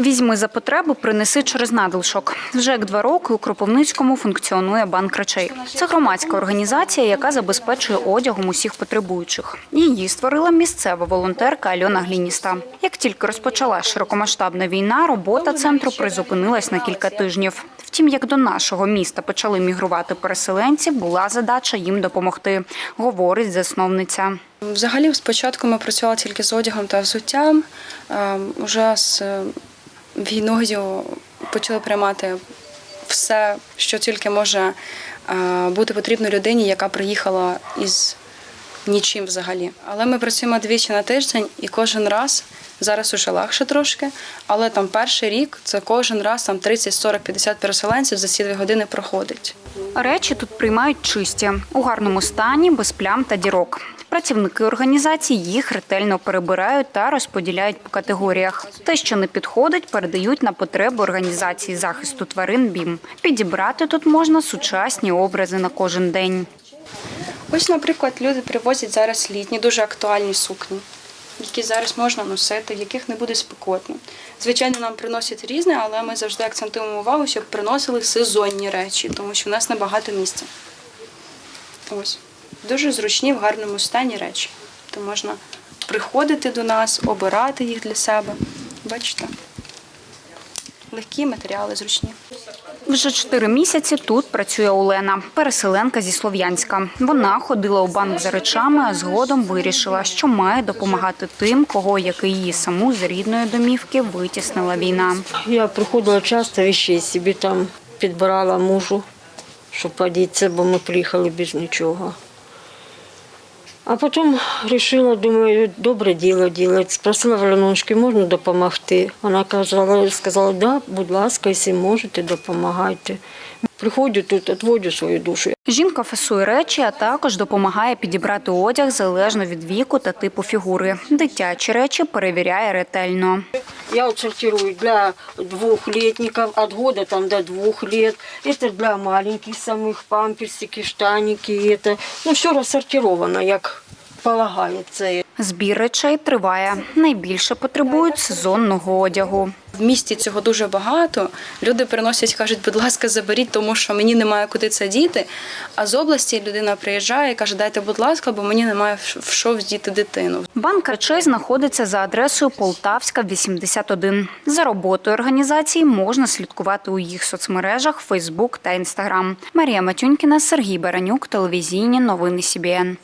Візьми за потребу, принеси через надлишок. Вже як два роки у Кропивницькому функціонує банк речей. Це громадська організація, яка забезпечує одягом усіх потребуючих. Її створила місцева волонтерка Альона Глініста. Як тільки розпочала широкомасштабна війна, робота центру призупинилась на кілька тижнів. Втім, як до нашого міста почали мігрувати переселенці, була задача їм допомогти, говорить засновниця. Взагалі, спочатку ми працювали тільки з одягом та взуттям. Е, Уже з е, війною почали приймати все, що тільки може е, бути потрібно людині, яка приїхала із нічим взагалі. Але ми працюємо двічі на тиждень і кожен раз. Зараз уже легше трошки, але там перший рік це кожен раз там 30, 40, 50 переселенців за ці дві години проходить. Речі тут приймають чисті, у гарному стані, без плям та дірок. Працівники організації їх ретельно перебирають та розподіляють по категоріях. Те, що не підходить, передають на потреби організації захисту тварин БІМ. Підібрати тут можна сучасні образи на кожен день. Ось, наприклад, люди привозять зараз літні, дуже актуальні сукні, які зараз можна носити, в яких не буде спекотно. Звичайно, нам приносять різне, але ми завжди акцентуємо увагу, щоб приносили сезонні речі, тому що в нас небагато місця. Ось. Дуже зручні в гарному стані речі. То можна приходити до нас, обирати їх для себе. Бачите? Легкі матеріали зручні. Вже чотири місяці тут працює Олена, переселенка зі Слов'янська. Вона ходила у банк за речами, а згодом вирішила, що має допомагати тим, кого, як і її саму з рідної домівки, витіснила війна. Я приходила часто вещей собі там підбирала мужу, щоб одітися, бо ми приїхали без нічого. А потім вирішила, думаю, добре діло ділять, Спросила в можна допомогти. Вона казала, сказала, да, будь ласка, якщо можете, допомагайте. Приходжу тут, відводжу свою душу. Жінка фасує речі, а також допомагає підібрати одяг залежно від віку та типу фігури. Дитячі речі перевіряє ретельно Я вот сортирую для двухлетников, от года там до двух лет. Это для маленьких самых памперсики, штаники. Это, ну, все рассортировано, як полагається. Збір речей триває. Найбільше потребують сезонного одягу. В місті цього дуже багато. Люди приносять, кажуть, будь ласка, заберіть, тому що мені немає куди це діти. А з області людина приїжджає і каже, дайте, будь ласка, бо мені немає в що вдіти дитину. Банк речей знаходиться за адресою Полтавська, 81. За роботою організації можна слідкувати у їх соцмережах Фейсбук та Інстаграм. Марія Матюнькіна, Сергій Баранюк, телевізійні новини СІБІН.